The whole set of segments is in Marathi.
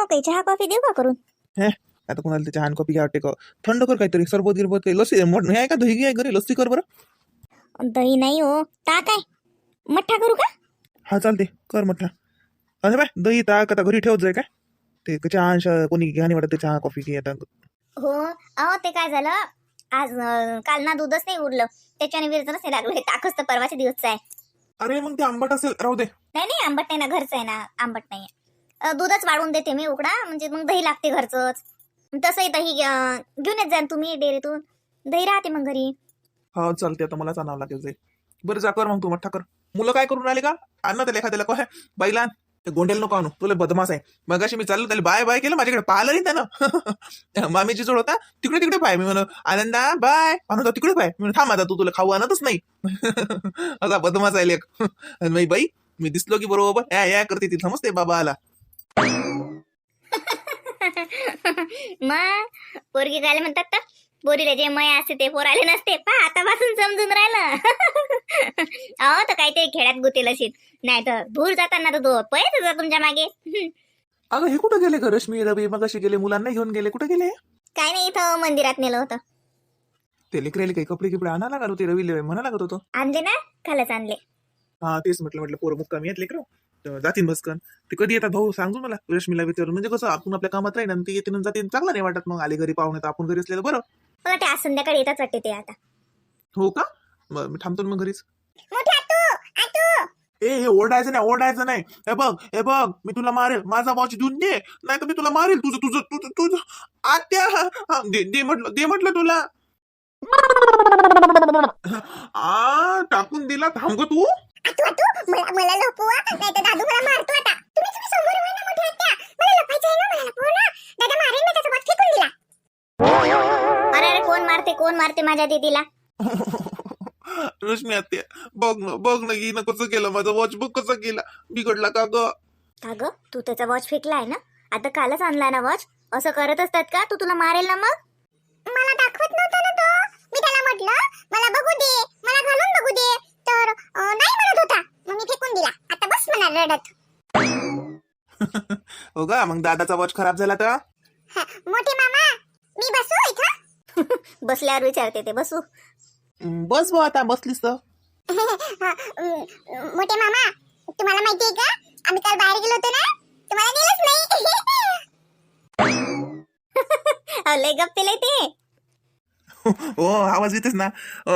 हो काही चहा कॉफी देऊ का करून? हे आता कोणाला ते चहा कॉपी घ्या वाटते का? थंड कर काहीतरी सरबत गिरबत काही लस्सी मोठ हे आहे का दही घे घरी लस्सी कर बरं. दही नाही हो ताक आहे. मठ्ठा करू का? हा चालते कर म्हटलं अरे बाय दही ताक आता घरी ठेवत जाय काय? ते चहा कोणी घ्या नाही वाटत ते चहा कॉफी घे आता. हो अहो ते काय झालं? आज अं, काल ना दूधच नाही उरलं. त्याच्याने विरजणच नाही लागलं. हे ताकच तर परवाच्या दिवसचं आहे. अरे मग ते आंबट असेल राहू दे. नाही नाही आंबट नाही ना घरचं आहे ना आंबट नाही आहे दूधच वाढवून देते मी उकडा. म्हणजे मग दही लागते घरचंच. तसंही दही घेऊन येत जा तुम्ही डेअरीतून. दही राहते मग घरी. हो, हा चालते आता मलाच आणावं लागेल जाईल बरं जा कर मग तू मठ्ठा कर. मुलं काय करून राहिले का? आण त्याला एखाद्याला काय बैला आण. ते नको आणू. तुला बदमास आहे. मग अशी मी चाललो त्याला बाय बाय केलं माझ्याकडे पाहिलं नाही त्यानं. मामीची जोड होता. तिकडे तिकडे पाय. मी म्हणून आनंदा बाय. आणू तिकडे पाय. मी थांब आता तू तुला खाऊ आणतच नाही. असा बदमास आहे लेख आणि बाई मी दिसलो की बरोबर. या या करते ती. समजते बाबा आला मग पोरगी काय म्हणतात तर पोरीला जे मय असते ते पोराले नसते. पा आतापासून समजून राहिलं. अहो तर काहीतरी खेळात गुतेल असेल. नाही तर दूर जाताना तर तो पळत होता तुमच्या मागे. अगं हे कुठं गेले का रश्मी रवी? मग अशी गेले मुलांना घेऊन गेले. कुठे गेले? काय नाही इथं मंदिरात नेलं होतं. ते लेकराले काही कपडे किपडे आणा लागत होते रवी म्हणा लागत होतो. आणले ना? खालच आणले. हा तेच म्हटलं म्हटलं पोरं मुक्कामी आहेत लेकर. जातीन बसकन ते कधी येतात भाऊ? सांगू मला. रश्मीला विचारून. म्हणजे कसं आपण आपल्या कामात राहील आणि ते येते आणि जाते. चांगलं नाही वाटत मग. आले घरी पाहुणे तर आपण घरी असलेलं. बरं. मला ते आज संध्याकाळी येतात वाटते ते आता. हो का? मग मी थांबतो ना मग घरीच. ए हे ओरडायचं नाही ओरडायचं नाही. हे बघ हे बघ. मी तुला मारेल. माझा वॉच देऊन दे. नाही तर मी तुला मारेल. तुझं तुझं तुझं तुझं. आत्या! हा, दे दे म्हटलं दे म्हटलं तुला. आ टाकून दिला थांब ग तू. आतू आतू मला मला लपवा नाही तर दादू मला मारतो आता. तुम्ही तुम्ही समोर ना आत्या. मला लपायचं आहे ना मला लपवा ना. दादा मारेल ना त्याचा फेकून दिला. अरे अरे कोण मारते कोण मारते माझ्या दीदीला? रश्मी आत्या बघ ना बघ ना हिनं कसं केलं माझं वॉच बघ कसं केला. बिघडला का ग? का ग तू त्याचा वॉच फेकलाय ना? आता कालच आणला ना वॉच असं करत असतात का? तू तुला मारेल ना मग? मला दाखवत नव्हता ना तो. मी त्याला म्हटलं मला बघू दे मला घालून बघू दे. तर अं, नाही म्हणत होता. मग मी फेकून दिला. आता बस म्हणा रडत. हो का मग दादाचा वॉच खराब झाला तर? हा, मोठे मामा मी बसू इथं? बसल्यावर विचारते ते बसू. बस भाऊ आता बसलीस तर. हा, अं, मोठे मामा तुम्हाला माहिती आहे का? आम्ही काल बाहेर गेलो होतो ना? तुम्हाला दिलंच नाही. लय गप्पे लय ते. हो आवाज येतेच ना.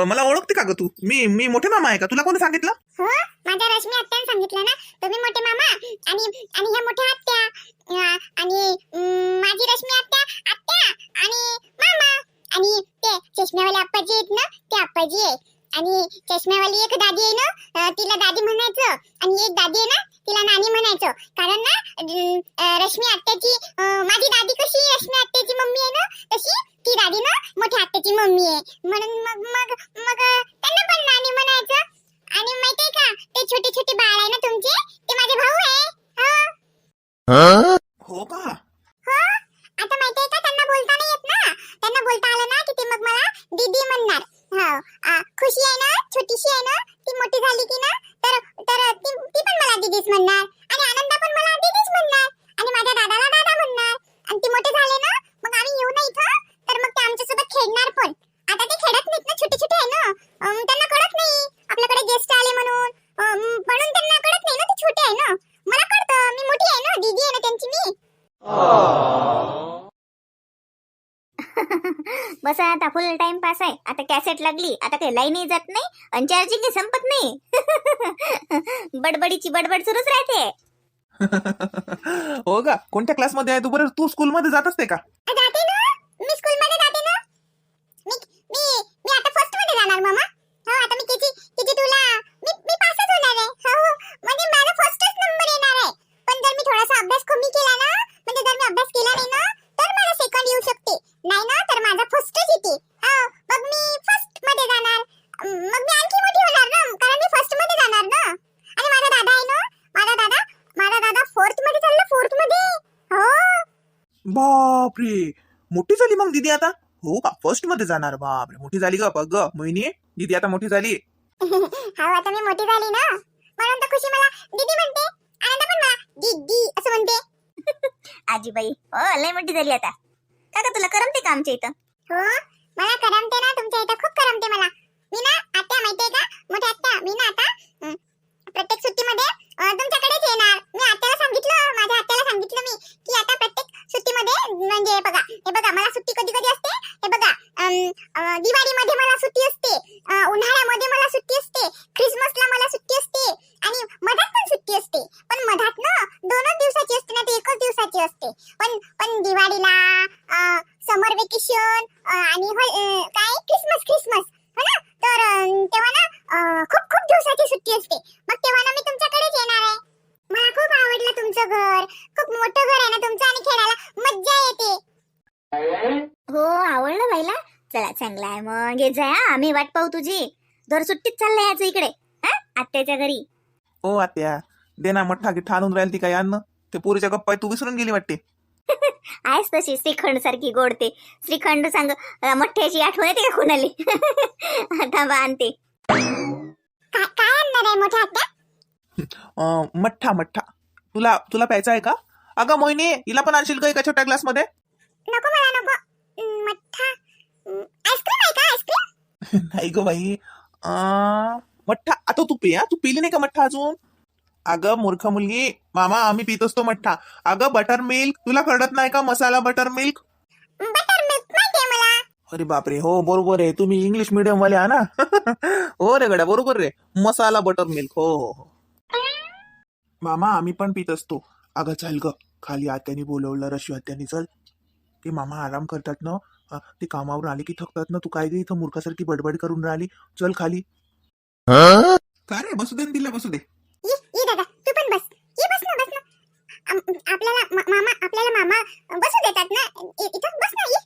मला ओळखते का ग तू? मी मी मोठे मामा आहे का? तुला कोणी सांगितलं? हो माझ्या रश्मी आत्याने सांगितलं ना. तुम्ही मोठे मामा आणि आणि हे मोठे आत्या. अं, आणि अं, माझी रश्मी आत्या आत्या आणि मामा. आणि ते चष्म्यावाले आप्पाजी आहेत ना ते आप्पाजी आहे. आणि चष्म्यावाली एक दादी आहे ना अं, तिला दादी म्हणायचं. आणि एक दादी आहे ना तिला नानी म्हणायचं. कारण ना अं, अं, रश्मी आत्याची अं, माझी दादी कशी रश्मी आत्याची मम्मी आहे ना तशी ती दादी ना मोठ्या आत्याची मम्मी आहे. म्हणून मग मग मग त्यांना पण नानी म्हणायचं. आणि माहितीये का ते छोटे छोटे बाळ आहे ना तुमचे ते माझे भाऊ आहे. हो. हो का? हो. आता माहितीये का त्यांना बोलता नाही येत ना. त्यांना बोलता आलं ना की ते मग मला दीदी म्हणणार. हो. आ, खुशी आहे ना छोटीशी आहे ना ती मोठी झाली की ना तर तर ती ती पण मला दीदीच म्हणणार. कॅसेट लागली आता काही लाईनही जात नाही आणि चार्जिंग संपत नाही. बडबडीची बडबड सुरूच राहते. हो का कोणत्या क्लासमध्ये आहे तू बरं? तू स्कूलमध्ये जात असते का? जाते ना. मी स्कूल मध्ये जाते ना. मी मी मी आता फर्स्टमध्ये जाणार मामा. हो आता मी केजी केजी तुला मी मी पासच होणार आहे. हो हो. म्हणजे माझा फर्स्टच नंबर येणार आहे. पण जर मी थोडासा अभ्यास कमी केला ना म्हणजे जर मी अभ्यास केला नाही ना तर मला सेकंड येऊ शकते. नाही ना तर माझा बापरे. मोठी झाली मग दिदी आता? हो का फर्स्टमध्ये जाणार. बापरे मोठी झाली का बघ ग मोहिनी. दीदी आता मोठी झाली. हा आता मी मोठी झाली ना? म्हणून तर खुशी मला दीदी म्हणते आनंद पण मला दीदी असं म्हणते. आजीबाई हो लय मोठी झाली आता. काका तुला करमते का आमच्या इथं? हो मला करमते ना तुमच्या इथं खूप करमते मला. मी ना आत्या माहितीये का? मोठ्या आत्या मी ना आता प्रत्येक सुट्टीमध्ये तुमच्याकडेच येणार. मी आत्याला सांगितलं माझ्या आत्याला सांगितलं मी की आता प्रत्येक सुट्टीमध्ये म्हणजे बघा हे बघा मला सुट्टी कधी कधी असते? हे बघा दिवाळीमध्ये मला सुट्टी असते उन्हाळ्यामध्ये मला सुट्टी असते क्रिसमसला मला सुट्टी असते आणि मधात पण सुट्टी असते. पण मधात ना दोनच दिवसाची असते ना ती एकच दिवसाची असते. पण पण दिवाळीला समर वेकेशन आणि हो, काय? Christmas Christmas. ना? तर तेव्हा ना खूप खूप दिवसाची सुट्टी असते. मग तेव्हा ना मी तुमच्याकडेच येणार आहे. मला खूप आवडलं तुमचं घर. खूप मोठं घर आहे ना तुमचं आणि खेळायला मज्जा येते. हो आवडलं बाईला. चला चांगला आहे. मग जाय हा, आम्ही वाट पाहू तुझी. दर सुट्टीत चाललंय याचं इकडे. हा? आत्याच्या घरी. ओ आत्या दे ना मठ्ठा गिठ्ठा आणून राहील ती काय अन्न? ते पोरीच्या गप्पा तू विसरून गेली वाटते. आहेस तशी श्रीखंड सारखी गोडते श्रीखंड सांग मठ्ठ्याची आठवण येते का कोणाली? थांबा आणते काय काय आणणार आहे मोठ्या आत्या? मठ्ठा मठ्ठा. तुला तुला प्यायचा आहे का? अगं मोहिनी हिला पण आणशील का एका छोट्या ग्लासमध्ये नको मला नको. मठ्ठा. आईस्क्रीम आहे का आईस्क्रीम? नाही ग बाई. अं, मठ्ठा आता तू पे हा तू पिली नाही का मठ्ठा अजून? अगं मूर्ख मुलगी मामा आम्ही पित असतो मठ्ठा. अगं बटर मिल्क तुला कळत नाही का masala butter milk butter milk माहिती आहे मला. अरे बापरे हो बरोबर आहे. तुम्ही इंग्लिश मिडियम वाले हा ना हो रे गड्या बरोबर रे. मसाला बटर मिल्क हो हो हो. मामा आम्ही पण पित असतो. अगं चल ग. खाली आत्यानी बोलवलं रशी आत्यानी चल. ते मामा आराम करतात ना. अं, ते कामावरून आले की थकतात ना. तू काय गे इथं मूर्खासारखी बडबड करून राहिली? चल खाली. काय रे? बसू दे ना तिला बसू दे ये ये दादा तू पण बस ये बस ना बस ना आम- आपल्याला मामा आपल्याला मामा बसू देतात ना? इथं बस नाही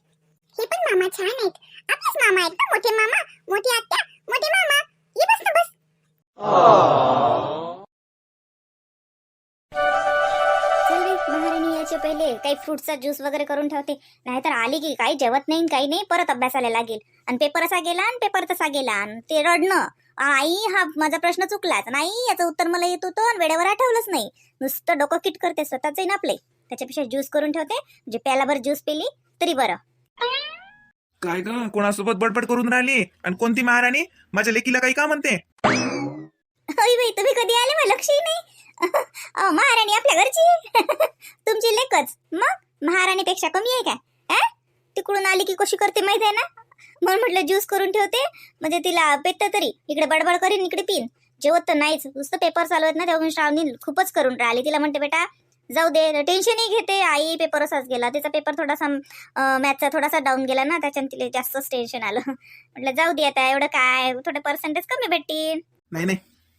हे पण मामा छान आहेत. आपलेच मामा आहेत मोठे मामा मोठी आत्या मोठे मामा? ये बस ना बस. महाराणी याच्या पहिले काही फ्रुटचा ज्यूस वगैरे करून ठेवते. नाहीतर आली की काही जेवत नाही काही नाही परत अभ्यासाला लागेल. आणि पेपर असा गेला आणि पेपर तसा गेला आणि ते रडणं. आई हा माझा प्रश्न चुकलाच. नाही याचं उत्तर मला येत होतं आणि वेळेवर आठवलंच नाही. नुसतं डोकं किट करते स्वतःच ना आपले. त्याच्यापेक्षा ज्यूस करून ठेवते. म्हणजे प्यालाभर ज्यूस पिली तरी बरं. काय ग? कोणासोबत बडबड करून राहिली? आणि कोणती महाराणी? माझ्या लेकीला काही का म्हणते? होय बाई तुम्ही कधी आले मला लक्षही नाही अहो, महाराणी आपल्या घरची तुमची लेकच. मग? महाराणीपेक्षा कमी आहे का अं? तिकडून आली की कशी करते माहीत आहे ना? म्हणून म्हटलं ज्यूस करून ठेवते. म्हणजे तिला पेत्त तरी. इकडे बडबड करीन इकडे पिन. जेवत तर नाहीच. नुसतं पेपर चालू आहेत ना तेव्हा श्रावणी खूपच करून राहिली. तिला म्हणते बेटा जाऊ दे टेन्शनही घेते. आई पेपर असाच गेला. तिचा पेपर थोडासा मॅथचा थोडासा डाऊन गेला ना त्याच्यानं तिला जास्तच टेन्शन आलं. म्हटलं जाऊ दे आता एवढं काय? थोडं पर्सेंटेज कमी भेटतील. नाही नाही.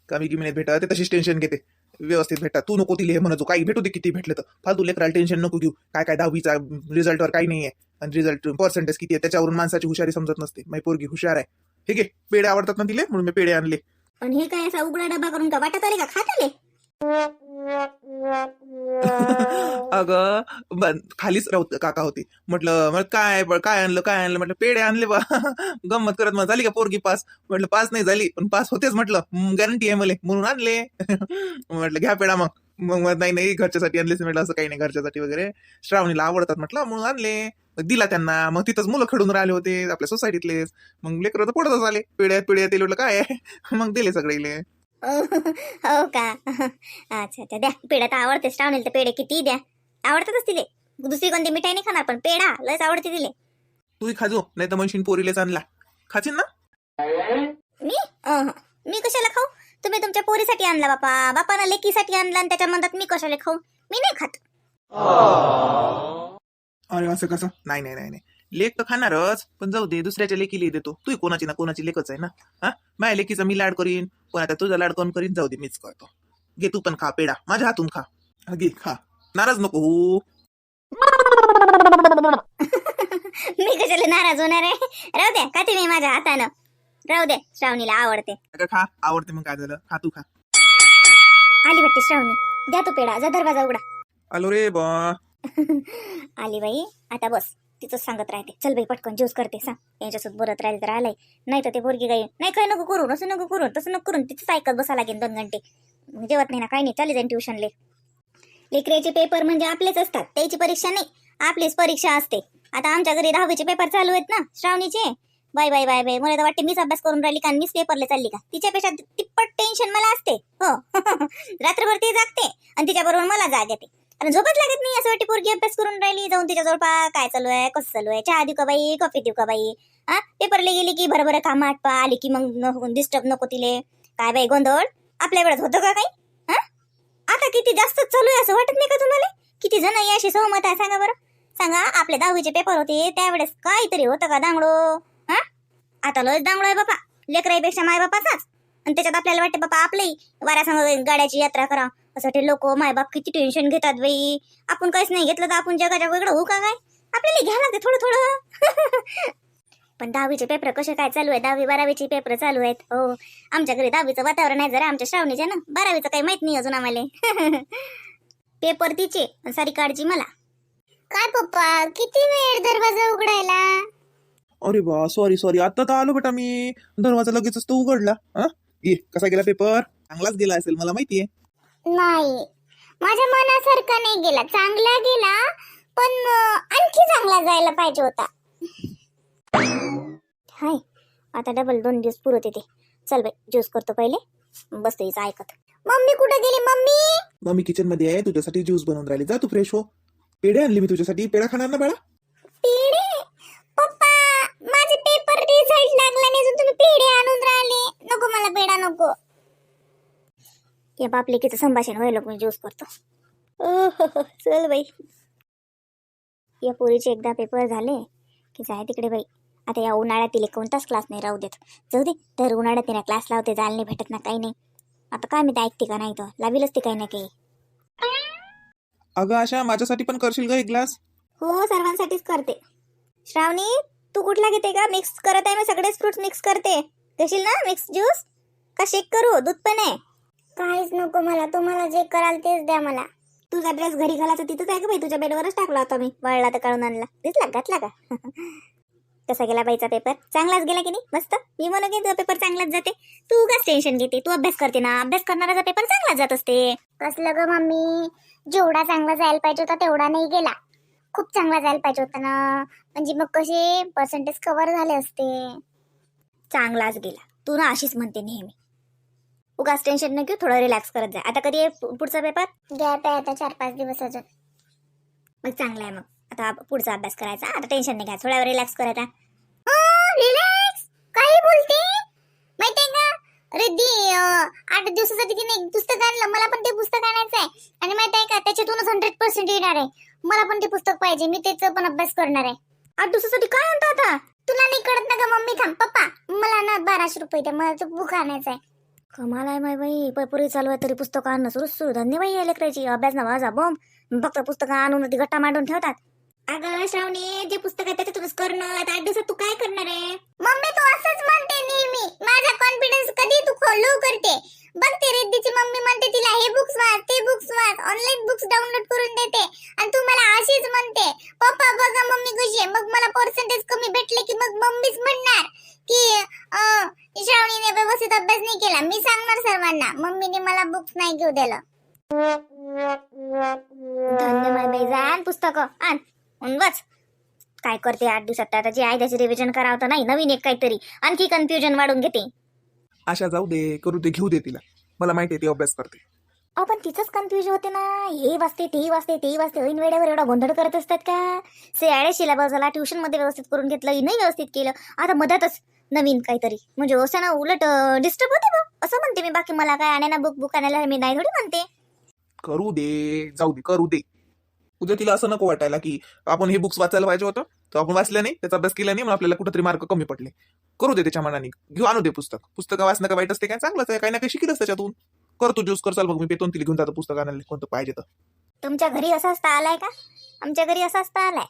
कमी किमतीत नाही भेटत. तशीच टेन्शन घेते. व्यवस्थित भेटतात. तू नको तिले हे म्हणतो काही भेटू दे किती भेटलं तर. फालतू लेकराला टेन्शन नको घेऊ. काय काय दहावीचा रिझल्टवर काही नाही आहे. आणि रिझल्ट पर्सेंटेज किती आहे? त्याच्यावरून माणसाची हुशारी समजत नसते. माझी पोरगी हुशार आहे. ठीक आहे पेढे आवडतात ना तिले? म्हणून मी पेढे आणले. पण हे काय असा उघडा डबा करून का वाटत आले का? खात आले? अगं बन- खालीच राहत काका होती. म्हटलं मग काय ब- काय आणलं काय आणलं? म्हटलं पेढे आणले बा. गंमत करत मग झाली का पोरगी पास? म्हटलं पास नाही झाली पण पास होतेच म्हटलं. गॅरंटी आहे मला म्हणून आणले. म्हटलं घ्या पेढा मग. मग मग नाही नाही घरच्यासाठी आणलेच म्हटलं असं काही नाही घरच्यासाठी वगैरे. श्रावणीला आवडतात म्हटलं म्हणून आणले. मग दिला त्यांना. मग तिथंच मुलं खडून राहिले होते आपल्या सोसायटीतलेच मग लेकरं तर पडतच आले. पेढ्या पिढ्या ते म्हटलं काय आहे? मग दिले सगळे हो का? अच्छा अच्छा. द्या पेढा तर आवडते श्रावणीला तर पेढे किती द्या. आवडतातच तिले. दुसरी कोणती? मिठाई नाही खाणार पण पेढा लयच आवडते तिले. तूही खाजो नाही तर म्हणशील पोरीलेच आणला. खाशील ना? मी? अहं. मी कशाला खाऊ? तुम्ही तुमच्या पोरीसाठी आणला बापा. बापानं लेकीसाठी आणला आणि त्याच्या म्हणतात मी कशाला खाऊ? मी नाही खात. अरे असं कसं? नाही नाही नाही नाही. लेख तर खाणारच पण जाऊ दे दुसऱ्याच्या लेकीला देतो. तू कोणाची ना कोणाची लेखच आहे ना? हा? माझ्या लेकीचा मी लाड करीन. पण आता तुझा लाड कोण करीन जाऊ दे मीच करतो. घे तू पण खा पेढा. माझ्या हातून खा. हा, घे खा. नाराज नको. मी कशाला नाराज होणार आहे? राहू द्या का तुम्ही माझ्या हातानं. राहू द्या श्रावणीला आवडते. खा? आवडते मग काय झालं? खा तू खा. आली वाटते श्रावणी. द्या तो पेढा जा दरवाजा उघडा. आलो रे बा. आली बाई आता बस. तिचंच सांगत राहते. चल बाई पटकन ज्यूस करते सांग. यांच्यासोबत बोलत राहिले तर आलाय. नाही तर ते पोरगी काही नाही काय नको करू असं नको करू तसं नको करून तिथंच ऐकत बसा लागेल दोन घंटे. जेवत नाही ना काही नाही चालेल जाईन ट्युशनले लेकऱ्याचे पेपर म्हणजे आपलेच असतात त्याची परीक्षा नाही आपलीच परीक्षा असते. आता आमच्या घरी दहावीचे पेपर चालू आहेत ना श्रावणीचे. Bye bye bye bye. मला तर वाटते मीच अभ्यास करून राहिली का मीच पेपरला चालली का? तिच्यापेक्षा तिप्पट टेन्शन मला असते. हो. रात्रभर ती जागते आणि तिच्याबरोबर मला जाग येते. आणि झोपच लागत नाही असं वाटते पोरगी अभ्यास करून राहिली जाऊन तिच्याजवळ पा काय चालू आहे कसं चालू आहे चहा देऊ का बाई कॉफी देऊ का बाई? हा? पेपरला गेली की बरं कामं आटपा आली की मग डिस्टर्ब नको तिले. काय बाई गोंधळ? आपल्या वेळात होतं का काही? हा? आता किती जास्त चालू आहे असं वाटत नाही का तुम्हाला? किती जण याशी सहमत आहे? सांगा बरं. सांगा आपले दहावीचे पेपर होते त्यावेळेस काहीतरी होतं का दांगडो? हा? आता लयच दांगडो आहे बापा. लेकराईपेक्षा माय बापाचाच आणि त्याच्यात आपल्याला वाटतं बापा आपलंही वाऱ्यासमोर गाड्याची यात्रा करा. असं ते लोक मायबाप किती टेन्शन घेतात बाई. आपण काहीच नाही घेतलं तर आपण जगाच्या वेगळं होऊ का काय? आपल्याला घ्या लागते थोडं थोडं. पण दहावीचे पेपर कसे काय चालू आहे दहावी बारावीचे पेपर चालू आहेत. हो आमच्या घरी दहावीचं वातावरण आहे जरा आमच्या श्रावणीच्या ना. बारावीचं काही माहीत नाही अजून आम्हाला. पेपर तिचे आणि सारी काळजी मला. काय पप्पा किती वेळ दरवाजा उघडायला? अरे बा सॉरी सॉरी आता तर आलो बेटा मी. दरवाजा लगेचच तो उघडला. हा? ये कसा गेला पेपर चांगलाच गेला असेल मला माहितीये. नाही. माझ्या मनासारखा नाही गेला. चांगला गेला पण आणखी चांगला जायला पाहिजे होता. हाय आता डबल दोन दिवस पुरत येते. चल बाई ज्यूस करतो पहिले. बसतो हिचं ऐकत मम्मी कुठे गेली मम्मी? मम्मी किचनमध्ये आहे तुझ्यासाठी ज्यूस बनवून राहिली. जा तू फ्रेश हो. पेढे आणली मी तुझ्यासाठी. पेढा खाणार ना बाळा? पेढे? पप्पा माझे पेपर रिझल्ट लागला नाही अजून तुम्ही पेढे आणून राहिले. नको मला पेढा नको. या बाप लेकीचं संभाषण व्हायला मी ज्यूस करतो ओहो, चल बाई. या पोरीचे एकदा पेपर झाले की जाय तिकडे बाई. आता या उन्हाळ्यात तिला कोणताच क्लास नाही राहू देत. जाऊ दे तर उन्हाळ्यात तिला क्लास लावते जायला नाही भेटत ना काही नाही. आता काय मी ते ऐकते का नाही तर? लावीलच ते काही ना काही. अगं आशा माझ्यासाठी पण करशील का एक ग्लास हो सर्वांसाठीच करते. श्रावणी तू कुठला घेते का मिक्स करत आहे मी सगळेच फ्रुट्स मिक्स करते. घेशील ना मिक्स ज्यूस का शेक करू? दूध पण आहे. काहीच नको मला. तुम्हाला जे कराल तेच द्या मला. तुझा ड्रेस घरी घालायचा तिथंच आहे का बाई? तुझ्या बेडवरच टाकला होता मी. वळला तर काढून आणला. दिसला घातला का? कसा गेला बाईचा पेपर चांगलाच गेला की नाही? मस्त? मी म्हणू की तुझा पेपर चांगलाच जाते. तू उगाच टेन्शन घेते. तू अभ्यास करते ना. अभ्यास करणाराचा पेपर चांगलाच जात असते. कसलं ग मम्मी? जेवढा चांगला जायला पाहिजे होता तेवढा नाही गेला. खूप चांगला जायला पाहिजे होता ना. म्हणजे मग कसे? पर्सेंटेज कव्हर झाले असते. चांगलाच गेला. तू ना अशीच म्हणते नेहमी. उगाच टेन्शन न घेऊ थोडं रिलॅक्स करत जा. आता कधी आहे पुढचा पेपर गॅप आहे आता चार पाच दिवस अजून. मग चांगला आहे मग. आता पुढचा अभ्यास करायचा. आता टेन्शन नाही घ्यायचं थोड्या वेळ रिलॅक्स करायचा रिलॅक्स काही बोलते? माहितीये का? रिद्धी अं, आठ दिवसासाठी तिने एक पुस्तक आणलं. मला पण ते पुस्तक आणायचं आहे. आणि माहीत आहे का त्याच्यातूनच हंड्रेड पर्सेंट येणार आहे. मला पण ते पुस्तक पाहिजे. मी त्याचं पण अभ्यास करणार आहे. आठ दिवसासाठी काय आणता आता? तुला नाही कळत ना का मम्मी थांब. पप्पा मला ना बाराशे रुपये द्या. मला तो बुक आणायचा आहे. कमाल आहे माय बाई. पेपरही चालू आहे तरी पुस्तकं आणणं सुरू सुरू. धन्य बाई या लेकराची. अभ्यास ना माझा बॉम्ब फक्त पुस्तकं आणून ती गट्टा मांडून ठेवतात. अगं श्रावणी जे पुस्तक आहे त्याच्यातूनच करणं. आता आठ दिवसात तू काय करणार आहे? मम्मी तू असंच म्हणते नेहमी. माझा कॉन्फिडन्स कधी तू लो करते? बघ ते रिद्धीची मम्मी म्हणते तिला हे बुक्स वाच ते बुक्स वाच. ऑनलाईन बुक्स डाउनलोड करून देते. आणि तू मला अशीच म्हणते पप्पा बघा मम्मी कशी आहे. मग मला पर्सेंटेज कमी भेटले की मग मम्मीच म्हणणार की श्रावणीने व्यवस्थित अभ्यास नाही केला. मी सांगणार सर्वांना. मम्मीने मला बुक्स नाही घेऊ दिलं. धन्यवाद माय बाई आण आण. वाच. काय करते आठ दिवसात? आता जे आहे त्याचे रिव्हिजन करावं तर नाही नवीन एक काहीतरी. आणखी कन्फ्युजन वाढून घेते. आशा जाऊ दे करू दे घेऊ दे तिला. मला माहिती आहे ती अभ्यास करते. अहो पण तिचंच कन्फ्युज होते ना. हे वाचते ते वाचते ते वाचते. ऐन वेळेवर एवढा गोंधळ करत असतात का? सिलेबस झाला ट्युशनमध्ये व्यवस्थित करून घेतलं नाही व्यवस्थित केलं. आता मधातच नवीन काहीतरी. म्हणजे असं ना उलट डिस्टर्ब होते बा. असं म्हणते मी बाकी मला काय आणायला बुक बुक आणायला मी नाही थोडी म्हणते. करू दे जाऊ दे करू दे. उद्या तिला असं नको वाटायला की आपण हे बुक्स वाचायला पाहिजे होतं तर आपण वाचलं नाही त्याचा अभ्यास केला नाही म्हणून आपल्याला कुठेतरी मार्क कमी पडले. करू दे त्याच्या मनाने. घेऊ आणू दे पुस्तक. पुस्तकं वाचणं का वाईट असते काय चांगलंच आहे काही ना काही शिकलंच त्याच्यातून. कर तू ज्यूस कर चाल मग मी पेतून तिला घेऊन जातो पुस्तक आणायला कोणतं पाहिजे तर. तुमच्या घरी असा असता आलाय का? आमच्या घरी असा असता आलाय.